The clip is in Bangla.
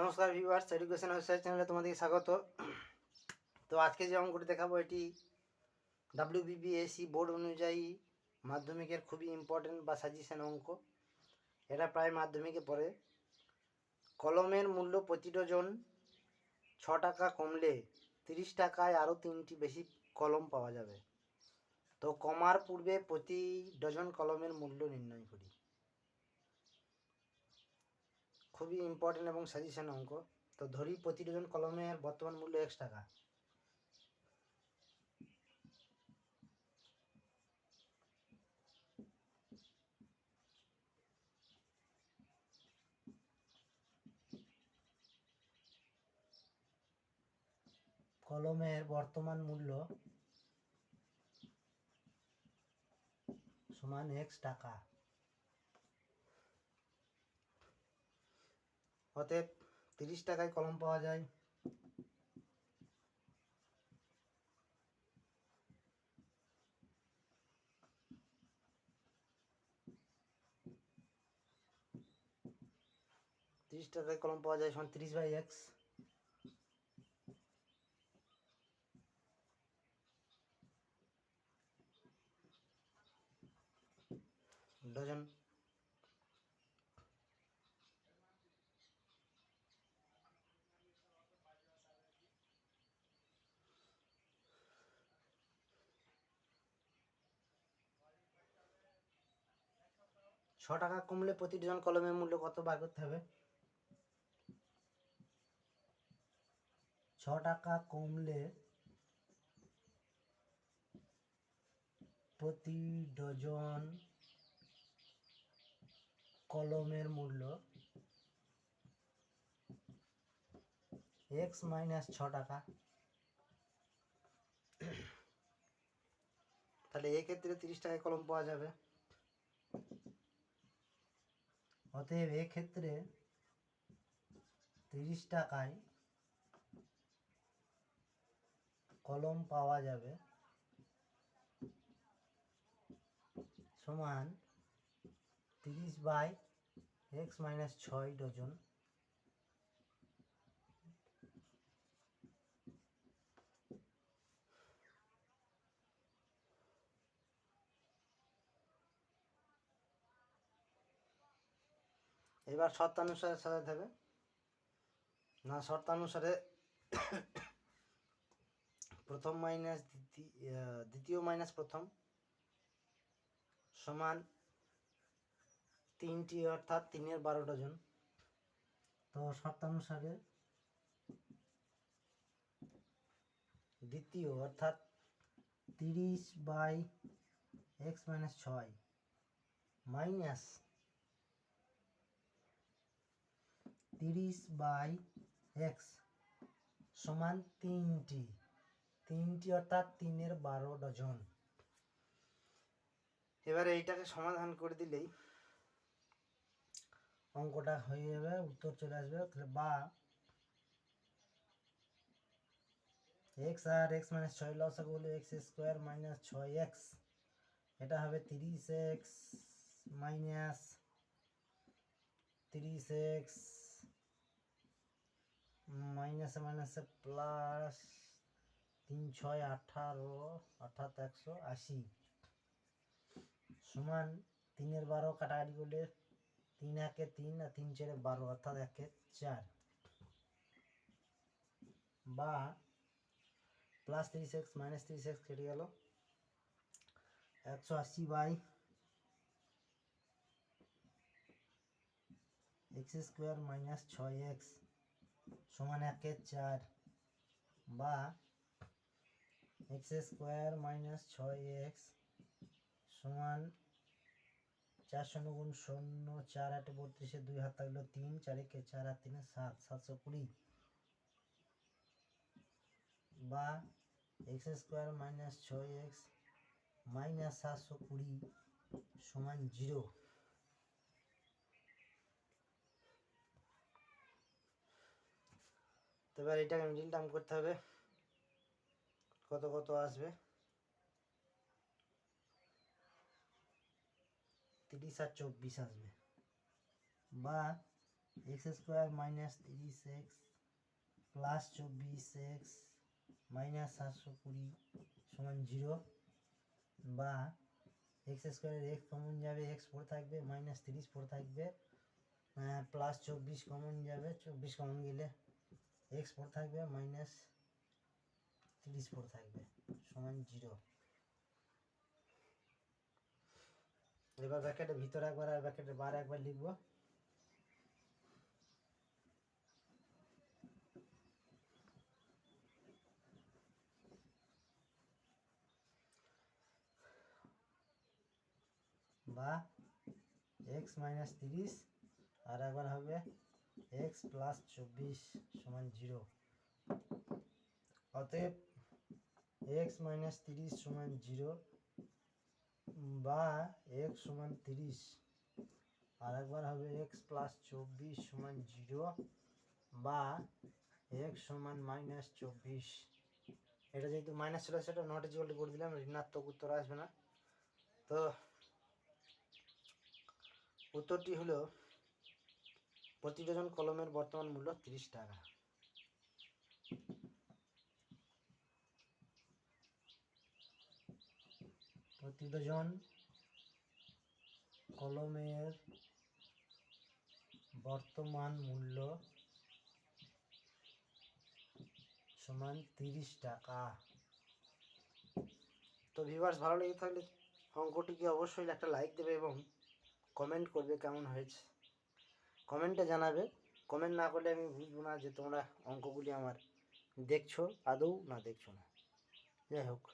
নমস্কার ভিউয়ার্স এডুকেশন ওয়েবসাইট চ্যানেলে তোমাদেরকে স্বাগত। তো আজকে যে অঙ্কটি দেখাবো, এটি ডাব্লিউবিবিএসি বোর্ড অনুযায়ী মাধ্যমিকের খুবই ইম্পর্টেন্ট বা সাজেশন অঙ্ক। এটা প্রায় মাধ্যমিকে পড়ে। কলমের মূল্য প্রতি ডজন ছ টাকা কমলে তিরিশ টাকায় আরও তিনটি বেশি কলম পাওয়া যাবে। তো কমার পূর্বে প্রতি ডজন কলমের মূল্য নির্ণয় করি। খুবই ইম্পর্টেন্ট এবং সাজেশন অঙ্ক। তো ধরি প্রতি ডজন কলমের বর্তমান মূল্য একশো টাকা। কলমের বর্তমান মূল্য সমান এক্স টাকা। অতএব তিরিশ টাকায় কলম পাওয়া যায়। তিরিশ টাকায় কলম পাওয়া যায় সমান তিরিশ বাই এক্স। ডজন ছ টাকা কমলে প্রতি ডজন কলমের মূল্য কত বার করতে হবে? ছ টাকা কমলে প্রতি ডজন কলমের মূল্য এক্স মাইনাস ছ টাকা। তাহলে এক্ষেত্রে তিরিশ টাকায় কলম পাওয়া যাবে। অতএব ক্ষেত্রে তিরিশ টাকায় কলম পাওয়া যাবে। সমান তিরিশ বাই এক্স মাইনাস ছয় ডজন। এবার শর্তানুসারে সাজাতে হবে। না, শর্তানুসারে প্রথম মাইনাস দ্বিতীয় মাইনাস প্রথম সমান তিনটি অর্থাৎ তিনের বারো ডজন। তো শর্তানুসারে দ্বিতীয় অর্থাৎ তিরিশ বাই এক্স মাইনাস ছয় মাইনাস তিরিশ বাই এক্স সমান তিনটি। তিনটি অর্থাৎ তিনের বারো ডজন। এবারে এইটাকে সমাধান করে দিলেই অঙ্কটা হয়ে যাবে, উত্তর চলে আসবে। তাহলে বা এক্স আর এক্স মাইনাস ছয় লসাগু হলে এক্স স্কোয়ার মাইনাস ছয় এক্স। এটা হবে তিরিশ এক্স মাইনাস তিরিশ এক্স মাইনাসে মাইনাসে প্লাস তিন, ছয়, আঠারো, অর্থাৎ একশো আশি। সমান তিনের বারো কাটাকাটি করলে তিন একে তিন আর তিন চারে বারো, অর্থাৎ একে চার। বা প্লাস তিরিশ এক্স, মাইনাস তিরিশ এক্স কেটে গেল একশো আশি বাই এক্স স্কোয়ার মাইনাস ছয় এক্স। সমান একের চার বা এক্স স্কোয়ার মাইনাস ছয় এক্স সমান চার শূন্য গুণ শূন্য চার আটে বত্রিশে দুই হাত থাকল তিন, চার একে চার আর তিনে সাত, সাতশো কুড়ি বা এক্স স্কোয়ার মাইনাস ছয় এক্স মাইনাস সাতশো কুড়ি সমান জিরো। তো এবার এটাকে মিডিল টার্ম করতে হবে। কত কত আসবে? তিরিশ আর চব্বিশ আসবে। বা এক্স স্কোয়ার মাইনাস তিরিশ এক্স প্লাস চব্বিশ এক্স মাইনাস সাতশো কুড়ি সমান জিরো। বা এক্স স্কোয়ারের এক্স কমন যাবে, এক্স পড়ে থাকবে, মাইনাস তিরিশ পড়ে থাকবে প্লাস চব্বিশ কমন যাবে, চব্বিশ কমন গেলে এক্স পড়ে থাকবে মাইনাস তিরিশ পড়ে থাকবে, সমান জিরো এবার ব্র্যাকেটের ভিতরে একবার আর ব্র্যাকেটের বার একবার লিখব। বা এক্স মাইনাস তিরিশ আর একবার হবে এক্স প্লাস চব্বিশ সমান জিরো অতএব এক্স মাইনাস তিরিশ সমান জিরো বা এক্স সমান তিরিশ। আর হবে এক্স প্লাস চব্বিশ সমান জিরো বা এক্স সমান মাইনাস চব্বিশ। এটা যেহেতু মাইনাস ছিল, সেটা নট ইজিকাল করে দিলাম, ঋণাত্মক উত্তর আসবে না। তো উত্তরটি হলো প্রতি ডজন কলমের বর্তমান মূল্য তিরিশ টাকা। প্রতি ডজন কলমের বর্তমান মূল্য সমান তিরিশ টাকা। তো ভিউয়ার্স ভালো লেগে থাকলে অঙ্কটিকে অবশ্যই একটা লাইক দেবে এবং কমেন্ট করবে কেমন হয়েছে। কমেন্টে জানাবে। কমেন্ট না করলে আমি বুঝব না যে তোমরা অঙ্কগুলি আমার দেখছ, আদৌ না দেখছ না। যাই হোক।